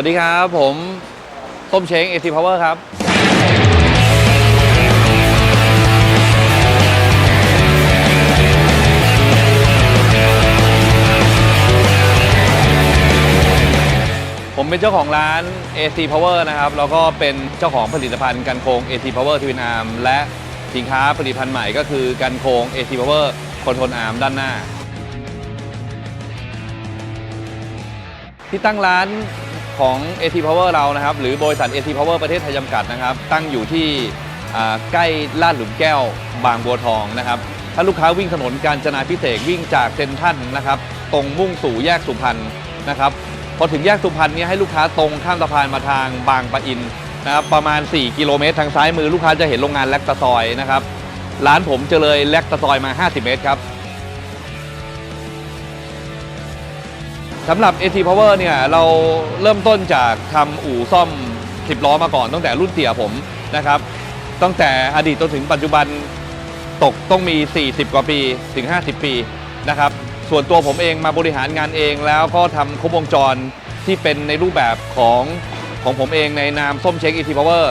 วัสดีครับ ผมต้มเช้ง AC Power ครับ ผมเป็นเจ้าของร้าน AC Power นะครับ แล้วก็เป็นเจ้าของผลิตภัณฑ์กันโคง AC Power Twin Arm และสินค้าผลิตภัณฑ์ใหม่ก็คือกันโคง AC Power Control Arm ด้านหน้า ที่ตั้งร้าน ของ AC Power เรานะครับ หรือบริษัท AC Power ประเทศไทยจำกัดนะครับ ตั้งอยู่ที่ใกล้ลาดหลุมแก้วบางบัวทองนะครับ ถ้าลูกค้าวิ่งถนนการจนาพิเศษวิ่งจากเซนทรันนะครับ ตรงมุ่งสู่แยกสุพรรณนะครับ พอถึงแยกสุพรรณเนี่ยให้ลูกค้าตรงข้ามสะพานมาทางบางปะอินนะครับประมาณ 4 กิโลเมตร ทางซ้ายมือลูกค้าจะเห็นโรงงานแลกตะซอยนะครับ ร้านผมจะเลยแลกตะซอยมา 50 เมตรครับ สำหรับ AT Power เนี่ยเราเริ่มต้นจากทำอู่ซ่อม 10 ล้อมาก่อนตั้งแต่รุ่นเตี่ยผมนะครับ ตั้งแต่อดีตจนถึงปัจจุบันตกต้องมี 40 กว่าปีถึง 50 ปีนะครับ ส่วนตัวผมเองมาบริหารงานเองแล้วก็ทำครบวงจรที่เป็นในรูปแบบของของผมเองในนามส้มเช็ค AT Power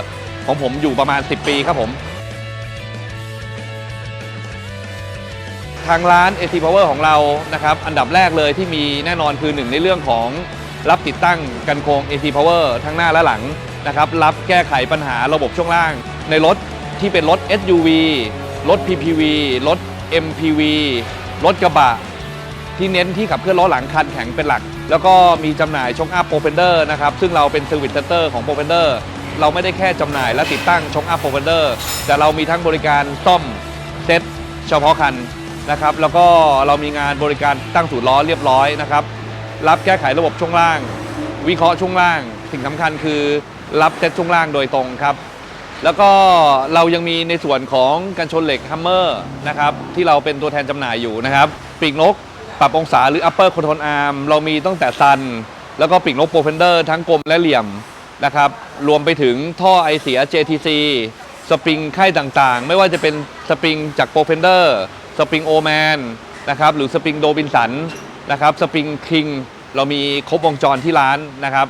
ของผมอยู่ประมาณ 10 ปีครับผม ทางร้าน AC Power ของเรานะครับอันดับแรกเลยที่มีแน่นอนคือหนึ่งในเรื่องของรับติดตั้งกันโครง AC Power ทั้งหน้าและหลังนะครับรับแก้ไขปัญหาระบบช่วงล่าง ในรถที่เป็นรถ SUV รถ PPV รถ MPV รถกระบะ ที่เน้นที่ขับเคลื่อนล้อหลังคันแข็งเป็นหลัก แล้วก็มีจำหน่ายช็อคอัพโปรเฟนเดอร์นะครับซึ่งเราเป็นเซอร์วิสเซนเตอร์ของโปรเฟนเดอร์เราไม่ได้แค่จำหน่ายและติดตั้งช็อคอัพโปรเฟนเดอร์แต่เรามีทั้งบริการซ่อมเซ็ตเฉพาะคัน นะครับ แล้วก็เรามีงานบริการตั้งศูนย์ล้อเรียบร้อยนะครับ รับแก้ไขระบบช่วงล่าง วิเคราะห์ช่วงล่าง สิ่งสำคัญคือรับเซ็ตช่วงล่างโดยตรงครับ แล้วก็เรายังมีในส่วนของกันชนเหล็กฮัมเมอร์นะครับที่เราเป็นตัวแทนจำหน่ายอยู่นะครับปีกนกปรับองศาหรือ upper control arm เรามีตั้งแต่ซัน แล้วก็ปีกนกโปรเฟนเดอร์ทั้งกลมและเหลี่ยมนะครับรวมไปถึงท่อไอเสีย JTC สปริงค่ายต่างๆ ไม่ว่าจะเป็นสปริงจากโปรเฟนเดอร์ สปริงโอแมนนะครับหรือสปริงโดบินสันนะครับสปริงคิงเรามีครบวงจรที่ร้านนะครับ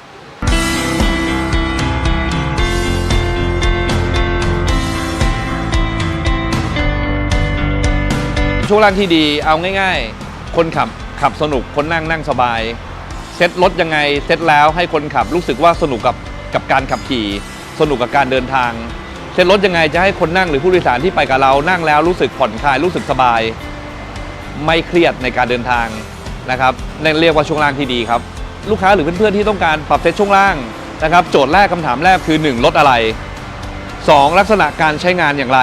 ช่วงล่างที่ดีเอาง่ายๆ คนขับขับสนุกคนนั่งนั่งสบาย เซ็ตรถยังไงเซ็ตแล้วให้คนขับรู้สึกว่าสนุกกับกับการขับขี่ สนุกกับการเดินทาง เซ็ตรถยังไงจะให้คนนั่งหรือผู้โดยสารที่ไปกับเรานั่งแล้วรู้สึกผ่อนคลายรู้สึกสบาย ไม่เครียดในการเดินทางนะครับนั่นเรียกว่าช่วงล่างที่ดีครับ ลูกค้าหรือเพื่อนๆที่ต้องการปรับเซ็ตช่วงล่างนะครับ โจทย์แรกคำถามแรกคือ 1 รถอะไร 2 ลักษณะการใช้งานอย่างไร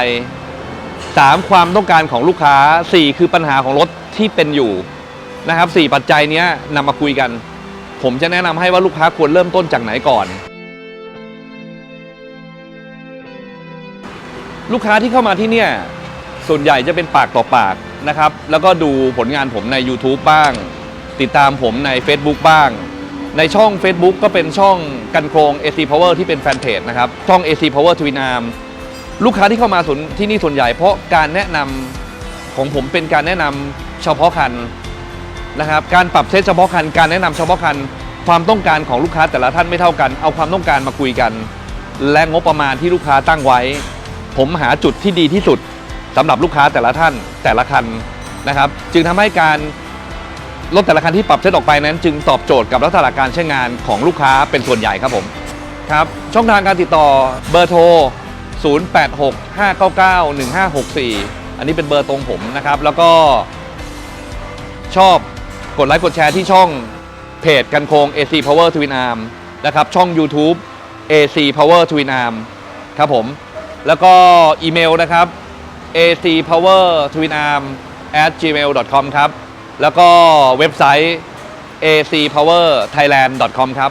3 ความต้องการของลูกค้า 4 คือปัญหาของรถที่เป็นอยู่นะครับ4ปัจจัยนี้นำมาคุยกัน ผมจะแนะนำให้ว่าลูกค้าควรเริ่มต้นจากไหนก่อน ลูกค้าที่เข้ามาที่เนี่ยส่วนใหญ่จะเป็นปากต่อปากนะครับ แล้วก็ดูผลงานผมใน YouTube บ้าง ติดตามผมใน Facebook บ้าง ในช่อง Facebook ก็เป็นช่องกันโครง AC Power ที่เป็นแฟนเพจนะครับ ช่อง AC Power Twin Arm ลูกค้าที่เข้ามาที่นี่ส่วนใหญ่เพราะการแนะนำของผมเป็นการแนะนำเฉพาะคันนะครับ การปรับเซตเฉพาะคัน การแนะนำเฉพาะคัน ความต้องการของลูกค้าแต่ละท่านไม่เท่ากัน เอาความต้องการมาคุยกัน และงบประมาณที่ลูกค้าตั้งไว้ ผมหาจุดที่ดีที่สุดสำหรับลูกค้าแต่ละท่านแต่ละคันนะครับ จึงทำให้การรถแต่ละคันที่ปรับเซตออกไปนั้น จึงตอบโจทย์กับลักษณะการใช้งานของลูกค้าเป็นส่วนใหญ่ครับผมครับช่องทางการติดต่อเบอร์โทร 0865991564 อันนี้เป็นเบอร์ตรงผมนะครับ แล้วก็ชอบกดไลค์กดแชร์ที่ช่องเพจกันโคง AC Power Twin Arm นะครับ ช่อง YouTube AC Power Twin Arm ครับผม แล้วก็อีเมลนะครับ ac power twin arm at gmail com ครับ แล้วก็เว็บไซต์ ac power thailand com ครับ